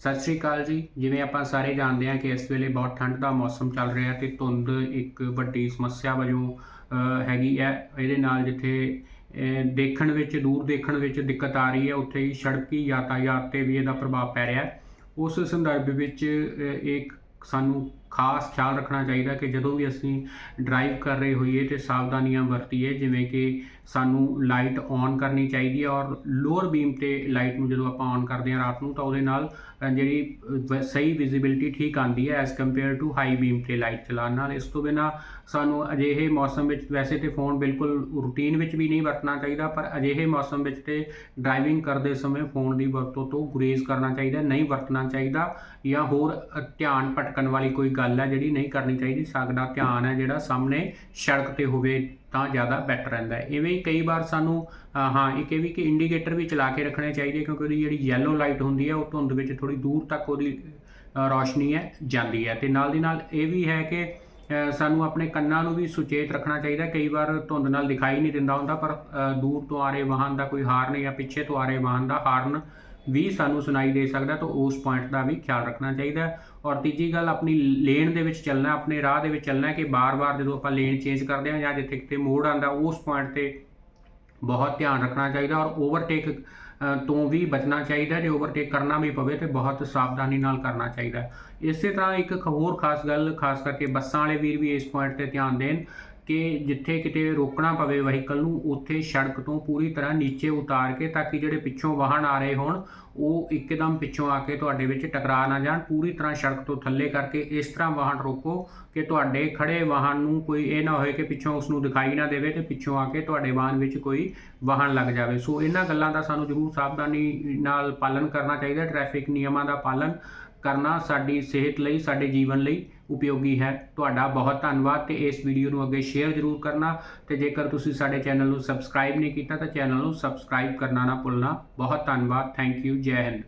ਸਤਿ ਸ਼੍ਰੀ ਅਕਾਲ ਜੀ। ਜਿਵੇਂ ਆਪਾਂ ਸਾਰੇ ਜਾਣਦੇ ਹਾਂ ਕਿ ਇਸ ਵੇਲੇ ਬਹੁਤ ਠੰਡ ਦਾ ਮੌਸਮ ਚੱਲ ਰਿਹਾ ਤੇ ਧੁੰਦ ਇੱਕ ਵੱਡੀ ਸਮੱਸਿਆ ਵਜੋਂ ਹੈਗੀ ਹੈ ਇਹਦੇ ਨਾਲ ਜਿੱਥੇ ਦੇਖਣ ਵਿੱਚ ਦੂਰ ਦੇਖਣ ਵਿੱਚ ਦਿੱਕਤ ਆ ਰਹੀ ਹੈ ਉੱਥੇ ਹੀ ਸੜਕੀ ਯਾਤਾਯਾਤ ਤੇ ਵੀ ਇਹਦਾ ਪ੍ਰਭਾਵ ਪੈ ਰਿਹਾ। ਹੈ ਉਸ ਸੰਦਰਭ ਵਿੱਚ ਅ, ਇੱਕ ਸਾਨੂੰ ਖਾਸ ਖਿਆਲ ਰੱਖਣਾ ਚਾਹੀਦਾ ਕਿ ਜਦੋਂ ਵੀ ਅਸੀਂ ਡਰਾਈਵ ਕਰ ਰਹੇ ਹੋਈਏ ਤੇ ਸਾਵਧਾਨੀਆਂ ਵਰਤੀਏ, ਜਿਵੇਂ ਕਿ ਸਾਨੂੰ ਲਾਈਟ ਔਨ ਕਰਨੀ ਚਾਹੀਦੀ ਹੈ ਔਰ ਲੋਅਰ ਬੀਮ ਤੇ ਲਾਈਟ ਨੂੰ ਜਦੋਂ ਆਪਾਂ ਔਨ ਕਰਦੇ ਹਾਂ ਰਾਤ ਨੂੰ ਤਾਂ ਉਹਦੇ ਨਾਲ ਜਿਹੜੀ ਸਹੀ ਵਿਜ਼ਿਬਿਲਟੀ ਠੀਕ ਆਉਂਦੀ ਹੈ as compared to high beam ਤੇ ਲਾਈਟ ਚਲਾਉਣ ਨਾਲ। ਇਸ ਤੋਂ ਬਿਨਾ ਸਾਨੂੰ ਅਜਿਹੇ ਮੌਸਮ ਵਿੱਚ ਵੈਸੇ ਤੇ ਫੋਨ ਬਿਲਕੁਲ ਰੂਟੀਨ ਵਿੱਚ ਵੀ ਨਹੀਂ ਵਰਤਣਾ ਚਾਹੀਦਾ, ਪਰ ਅਜਿਹੇ ਮੌਸਮ ਵਿੱਚ ਤੇ ਡਰਾਈਵਿੰਗ ਕਰਦੇ ਸਮੇਂ ਫੋਨ ਦੀ ਵਰਤੋਂ ਤੋਂ ਗੁਰੇਜ਼ ਕਰਨਾ ਚਾਹੀਦਾ, ਨਹੀਂ ਵਰਤਣਾ ਚਾਹੀਦਾ ਜਾਂ ਹੋਰ ਧਿਆਨ ਭਟਕਣ ਵਾਲੀ ਕੋਈ ਗੱਲ ਹੈ ਜਿਹੜੀ ਨਹੀਂ ਕਰਨੀ ਚਾਹੀਦੀ ਸਾਡਾ ਧਿਆਨ ਹੈ ਜਿਹੜਾ ਸਾਹਮਣੇ ਸੜਕ ਤੇ ਹੋਵੇ ਤਾਂ ਜ਼ਿਆਦਾ ਬੈਟਰ ਰਹਿੰਦਾ ਹੈ। ਇਵੇਂ ਹੀ ਕਈ ਵਾਰ ਸਾਨੂੰ ਹਾਂ ਇੱਕ ਇਹ ਵੀ ਕਿ ਇੰਡੀਕੇਟਰ ਵੀ ਚਲਾ ਕੇ ਰੱਖਣੇ ਚਾਹੀਦੇ ਕਿਉਂਕਿ ਉਹਦੀ ਜਿਹੜੀ ਯੈਲੋ ਲਾਈਟ ਹੁੰਦੀ ਹੈ ਉਹ ਧੁੰਦ ਵਿੱਚ ਥੋੜੀ ਦੂਰ ਤੱਕ ਉਹਦੀ ਅ, ਰੌਸ਼ਨੀ ਹੈ ਜਾਂਦੀ ਹੈ। ਤੇ ਨਾਲ ਦੀ ਨਾਲ ਇਹ ਵੀ ਹੈ ਕਿ ਸਾਨੂੰ ਆਪਣੇ ਕੰਨਾਂ ਨੂੰ ਵੀ ਸੁਚੇਤ ਰੱਖਣਾ ਚਾਹੀਦਾ। ਕਈ ਵਾਰ ਧੁੰਦ ਨਾਲ ਦਿਖਾਈ ਨਹੀਂ ਦਿੰਦਾ ਹੁੰਦਾ ਪਰ ਦੂਰ ਤੋਂ ਆ ਰਹੇ ਵਾਹਨ ਦਾ ਕੋਈ ਹਾਰਨ ਜਾਂ ਪਿੱਛੇ ਤੋਂ ਆ ਰਹੇ ਵਾਹਨ ਦਾ ਹਾਰਨ ਵੀ ਸਾਨੂੰ ਸੁਣਾਈ ਦੇ ਸਕਦਾ ਤਾਂ ਉਸ ਪੁਆਇੰਟ ਦਾ ਵੀ ਖਿਆਲ ਰੱਖਣਾ ਚਾਹੀਦਾ ਹੈ। ਔਰ ਤੀਜੀ ਗੱਲ, ਆਪਣੀ ਲੇਨ ਦੇ ਵਿੱਚ ਚੱਲਣਾ, ਆਪਣੇ ਰਾਹ ਦੇ ਵਿੱਚ ਚੱਲਣਾ ਕਿ ਬਾਰ-ਬਾਰ ਜਦੋਂ ਆਪਾਂ ਲੇਨ ਚੇਂਜ ਕਰਦੇ ਹਾਂ ਜਾਂ ਜਿੱਥੇ ਕਿਤੇ ਮੋੜ ਆਂਦਾ ਉਸ ਪੁਆਇੰਟ ਤੇ ਬਹੁਤ ਧਿਆਨ ਰੱਖਣਾ ਚਾਹੀਦਾ ਔਰ ਓਵਰਟੇਕ ਤੋਂ ਵੀ ਬਚਣਾ ਚਾਹੀਦਾ ਜੇ ਓਵਰਟੇਕ ਕਰਨਾ ਵੀ ਪਵੇ ਤੇ ਬਹੁਤ ਸਾਵਧਾਨੀ ਨਾਲ ਕਰਨਾ ਚਾਹੀਦਾ ਇਸੇ ਤਰ੍ਹਾਂ ਇੱਕ ਹੋਰ ਖਾਸ ਗੱਲ, ਖਾਸ ਕਰਕੇ ਬੱਸਾਂ ਵਾਲੇ ਵੀਰ ਵੀ ਇਸ ਪੁਆਇੰਟ ਤੇ ਧਿਆਨ ਦੇਣ। ਕਿ ਜਿੱਥੇ ਕਿਤੇ ਰੋਕਣਾ ਪਵੇ ਵਹੀਕਲ ਨੂੰ, ਉੱਥੇ ਸੜਕ ਤੋਂ ਪੂਰੀ ਤਰ੍ਹਾਂ ਨੀਚੇ ਉਤਾਰ ਕੇ ਤਾਂ ਕਿ ਜਿਹੜੇ ਪਿੱਛੋਂ ਵਾਹਨ ਆ ਰਹੇ ਹੋਣ, ਉਹ ਇੱਕਦਮ ਪਿੱਛੋਂ ਆ ਕੇ ਤੁਹਾਡੇ ਵਿੱਚ ਟਕਰਾ ਨਾ ਜਾਣ। ਪੂਰੀ ਤਰ੍ਹਾਂ ਸੜਕ ਤੋਂ ਥੱਲੇ ਕਰਕੇ ਇਸ ਤਰ੍ਹਾਂ ਵਾਹਨ ਰੋਕੋ ਕਿ ਤੁਹਾਡੇ ਖੜੇ ਵਾਹਨ ਨੂੰ ਕੋਈ ਇਹ ਨਾ ਹੋਏ ਕਿ ਪਿੱਛੋਂ ਉਸ ਨੂੰ ਦਿਖਾਈ ਨਾ ਦੇਵੇ ਤੇ ਪਿੱਛੋਂ ਆ ਕੇ ਤੁਹਾਡੇ ਵਾਹਨ ਵਿੱਚ ਕੋਈ ਵਾਹਨ ਲੱਗ ਜਾਵੇ। ਸੋ ਇਹਨਾਂ ਗੱਲਾਂ ਦਾ ਸਾਨੂੰ ਜ਼ਰੂਰ ਸਾਵਧਾਨੀ ਨਾਲ ਪਾਲਣ ਕਰਨਾ ਚਾਹੀਦਾ। ਟ੍ਰੈਫਿਕ ਨਿਯਮਾਂ ਦਾ ਪਾਲਣ ਕਰਨਾ ਸਾਡੀ ਸਿਹਤ ਲਈ, ਸਾਡੇ ਜੀਵਨ ਲਈ ਉਪਯੋਗੀ ਹੈ। ਤੁਹਾਡਾ ਬਹੁਤ ਧੰਨਵਾਦ ਤੇ ਇਸ ਵੀਡੀਓ ਨੂੰ ਅੱਗੇ ਸ਼ੇਅਰ ਜ਼ਰੂਰ ਕਰਨਾ ਤੇ ਜੇਕਰ ਤੁਸੀਂ ਸਾਡੇ ਚੈਨਲ ਨੂੰ ਸਬਸਕ੍ਰਾਈਬ ਨਹੀਂ ਕੀਤਾ ਤਾਂ ਚੈਨਲ ਨੂੰ ਸਬਸਕ੍ਰਾਈਬ ਕਰਨਾ ਨਾ ਭੁੱਲਣਾ। ਬਹੁਤ ਧੰਨਵਾਦ। Thank you. ਜੈ ਹਿੰਦ।